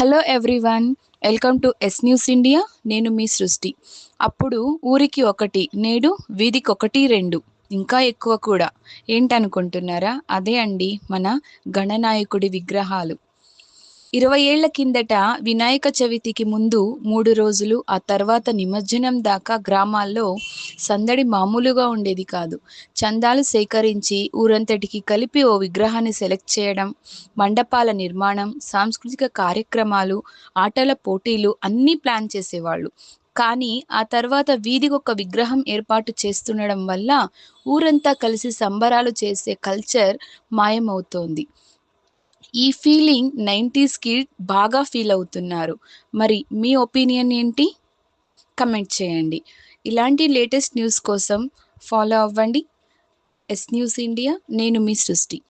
Hello everyone welcome to S news India నేను మీ సృష్టి. అప్పుడు ఊరికి ఒకటి నేడు వీధికి ఒకటి రెండు. ఇంకా ఎక్కువ కూడా. ఏంటనుకుంటున్నారా? అదే అండి మన గణనాయకుడి విగ్రహాలు. ఇరవై ఏళ్ళ కిందట వినాయక చవితికి ముందు మూడు రోజులు ఆ తర్వాత నిమజ్జనం దాకా గ్రామాల్లో సందడి మామూలుగా ఉండేది కాదు. చందాలు సేకరించి ఊరంతటికి కలిపి ఓ విగ్రహాన్ని సెలెక్ట్ చేయడం మండపాల నిర్మాణం సాంస్కృతిక కార్యక్రమాలు ఆటల పోటీలు అన్నీ ప్లాన్ చేసేవాళ్ళు. కానీ ఆ తర్వాత వీధికి ఒక విగ్రహం ఏర్పాటు చేస్తుండడం వల్ల ఊరంతా కలిసి సంబరాలు చేసే కల్చర్ మాయమవుతోంది. ఈ ఫీలింగ్ నైంటీస్ బాగా ఫీల్ అవుతున్నారు. మరి మీ ఒపీనియన్ ఏంటి? కమెంట్ చేయండి. ఇలాంటి లేటెస్ట్ న్యూస్ కోసం ఫాలో అవ్వండి. ఎస్ న్యూస్ ఇండియా నేను మీ సృష్టి.